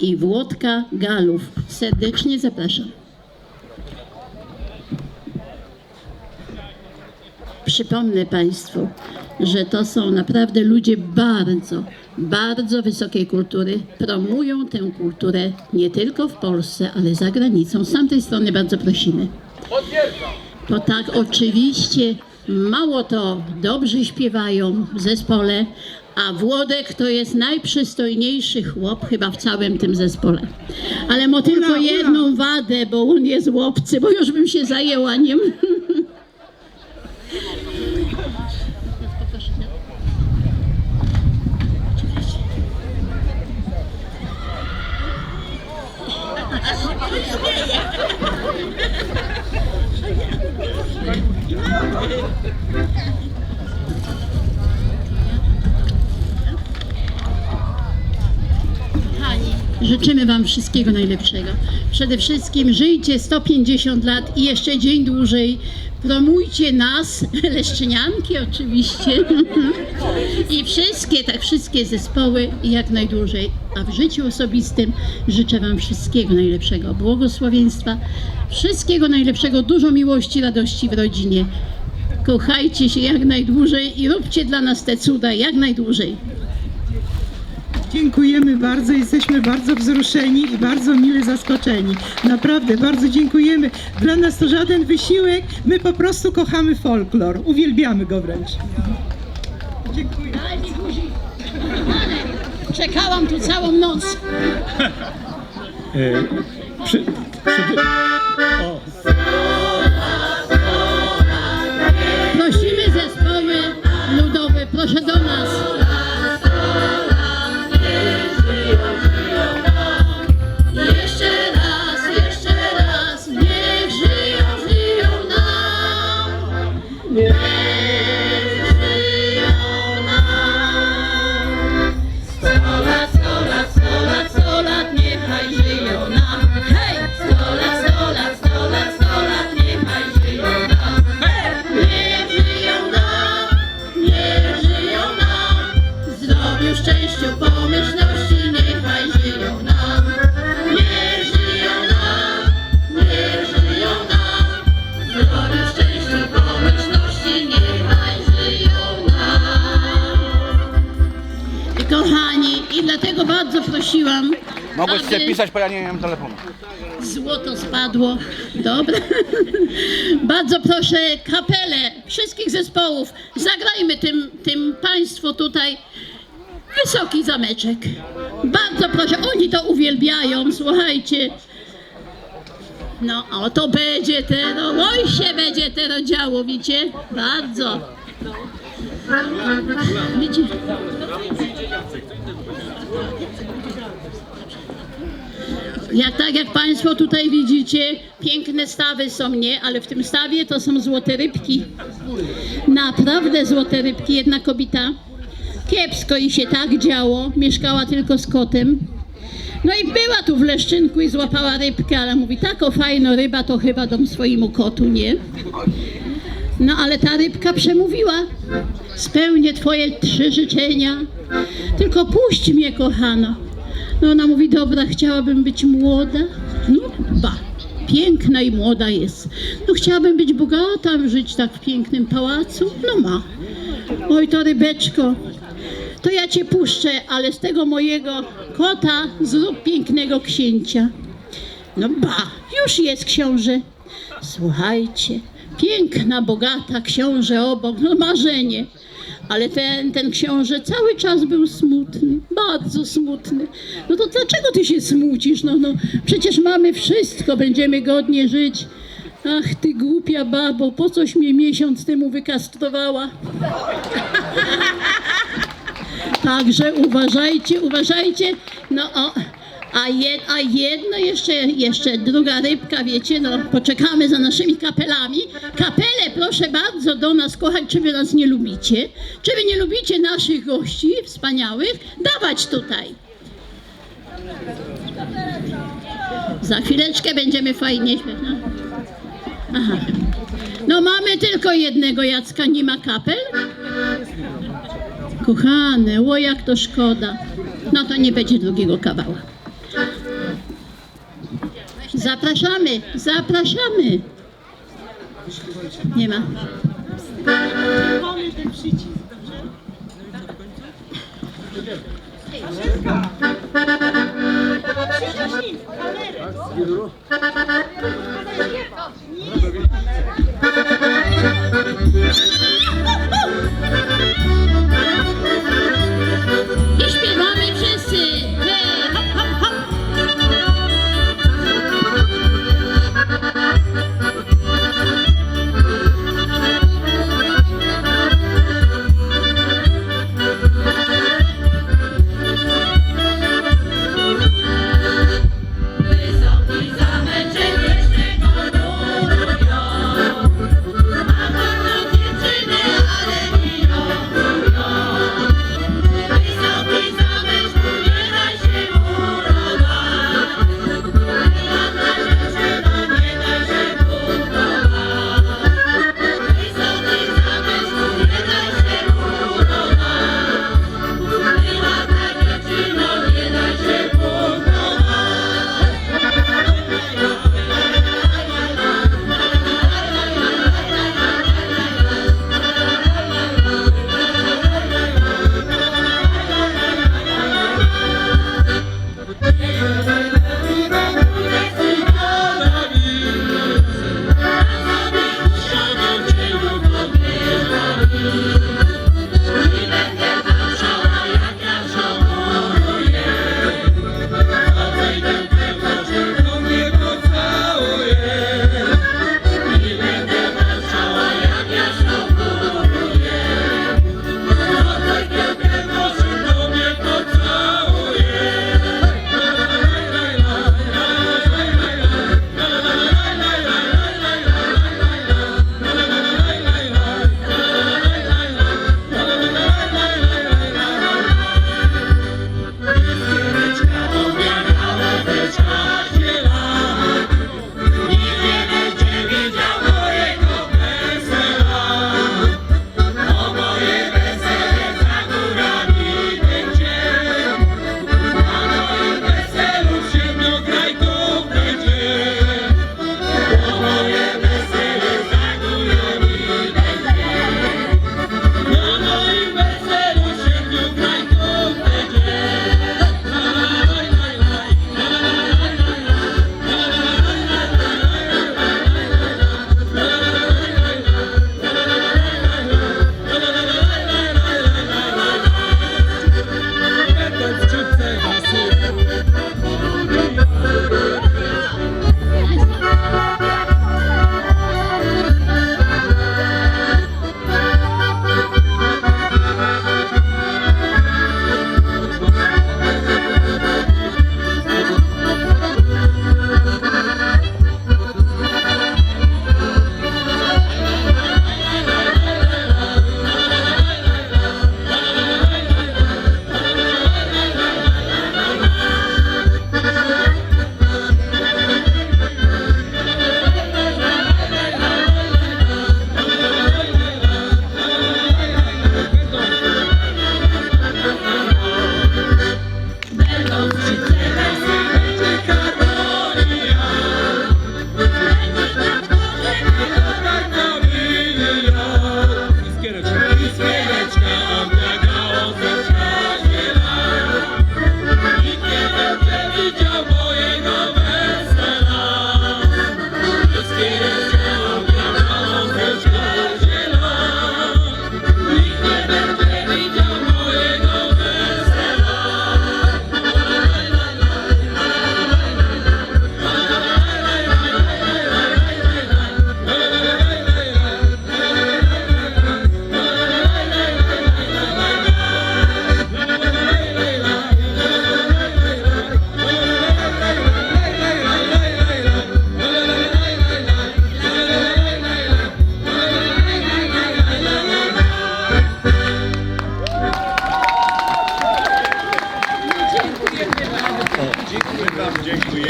I Włodka Galów. Serdecznie zapraszam. Przypomnę Państwu, że to są naprawdę ludzie bardzo, bardzo wysokiej kultury. Promują tę kulturę nie tylko w Polsce, ale za granicą. Z tamtej strony bardzo prosimy. To tak, oczywiście, mało to dobrze śpiewają w zespole, a Włodek to jest najprzystojniejszy chłop chyba w całym tym zespole. Ale ma tylko ula. jedną wadę, bo on jest łopcy, bo już bym się zajęła nim. życzymy Wam wszystkiego najlepszego. Przede wszystkim żyjcie 150 lat i jeszcze dzień dłużej. Promujcie nas, leszczynianki oczywiście, i wszystkie, tak wszystkie zespoły jak najdłużej. A w życiu osobistym życzę Wam wszystkiego najlepszego, błogosławieństwa, wszystkiego najlepszego, dużo miłości, radości w rodzinie. Kochajcie się jak najdłużej i róbcie dla nas te cuda jak najdłużej. Dziękujemy bardzo, jesteśmy bardzo wzruszeni i bardzo mile zaskoczeni. Naprawdę, bardzo dziękujemy. Dla nas to żaden wysiłek, my po prostu kochamy folklor, uwielbiamy go wręcz. Dziękuję. Czekałam tu całą noc. E, przy, przy, o, Prosimy zespoły ludowe, proszę do nas. Mogłeś aby- sobie pisać, bo ja nie miałem telefonu. Złoto spadło. Dobra. Bardzo proszę kapelę wszystkich zespołów. Zagrajmy tym, tym Państwu tutaj wysoki zameczek. Bardzo proszę. Oni to uwielbiają, słuchajcie. No, o to będzie teraz, oj się będzie teraz działo, wiecie? Bardzo. Widzicie? Jak tak jak Państwo tutaj widzicie, piękne stawy są nie, ale w tym stawie to są złote rybki. Naprawdę złote rybki. Jedna kobieta kiepsko i się tak działo, mieszkała tylko z kotem. No i była tu w Leszczynku i złapała rybkę, ale mówi, tako fajno ryba, to chyba dom swojemu kotu, nie? No ale ta rybka przemówiła. Spełnię twoje trzy życzenia. Tylko puść mnie, kochana. No ona mówi, dobra, chciałabym być młoda. No ba, piękna i młoda jest. No chciałabym być bogata, żyć tak w pięknym pałacu. No ma. Oj, to rybeczko, to ja cię puszczę, ale z tego mojego kota zrób pięknego księcia. No ba, już jest książę. Słuchajcie, piękna, bogata książę obok, no marzenie. Ale ten, ten książę cały czas był smutny, bardzo smutny. No to dlaczego ty się smucisz? No, no, przecież mamy wszystko, będziemy godnie żyć. Ach, ty głupia babo, po coś mnie miesiąc temu wykastrowała? Także uważajcie, uważajcie. No o, a, jed, a jedno jeszcze, jeszcze druga rybka, wiecie, no poczekamy za naszymi kapelami. Kapele proszę bardzo do nas kochać, czy wy nas nie lubicie? Czy wy nie lubicie naszych gości wspaniałych? Dawać tutaj. Za chwileczkę będziemy fajnie śpiewać. No. No mamy tylko jednego Jacka, nie ma kapel? Kochane, o jak to szkoda. No to nie będzie drugiego kawała. Zapraszamy, zapraszamy. Nie ma. Mamy ten przycisk, I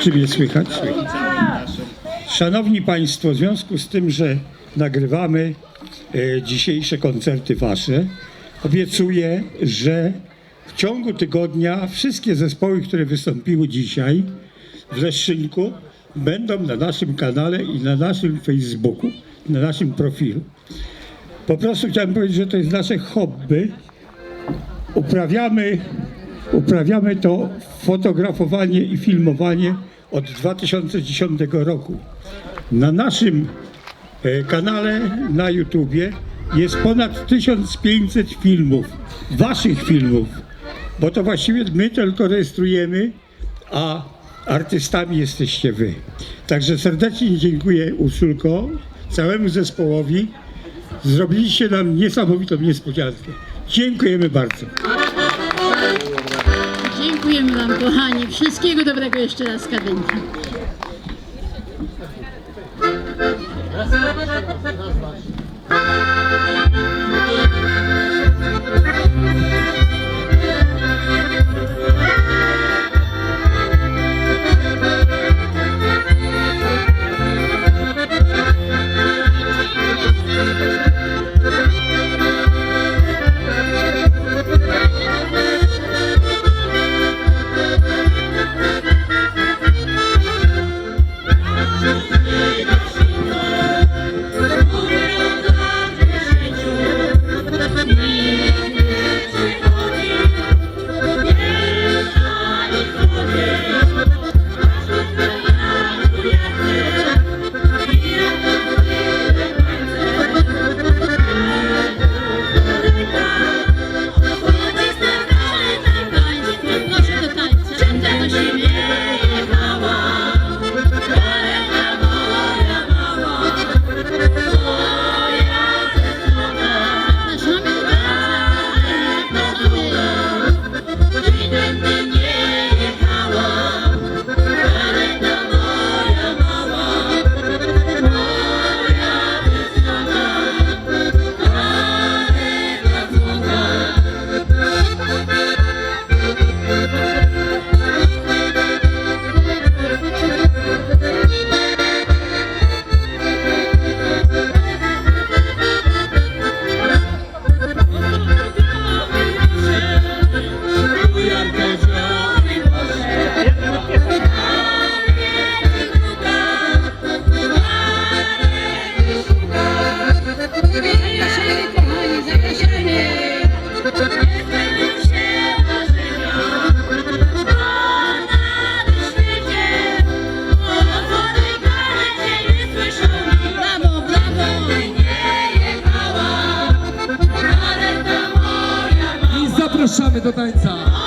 Czy mnie słychać? Szanowni Państwo, w związku z tym, że nagrywamy e, dzisiejsze koncerty Wasze, obiecuję, że w ciągu tygodnia wszystkie zespoły, które wystąpiły dzisiaj, w Leszczynku będą na naszym kanale i na naszym Facebooku, na naszym profilu. Po prostu chciałem powiedzieć, że to jest nasze hobby. Uprawiamy, uprawiamy to fotografowanie i filmowanie od 2010 roku. Na naszym e, kanale na YouTubie jest ponad 1500 filmów, waszych filmów, bo to właściwie my tylko rejestrujemy, a artystami jesteście wy. Także serdecznie dziękuję Urszulko, całemu zespołowi. Zrobiliście nam niesamowitą niespodziankę. Dziękujemy bardzo. Dziękujemy Wam, kochani. Wszystkiego dobrego jeszcze raz kadencji. Zapraszamy do tańca.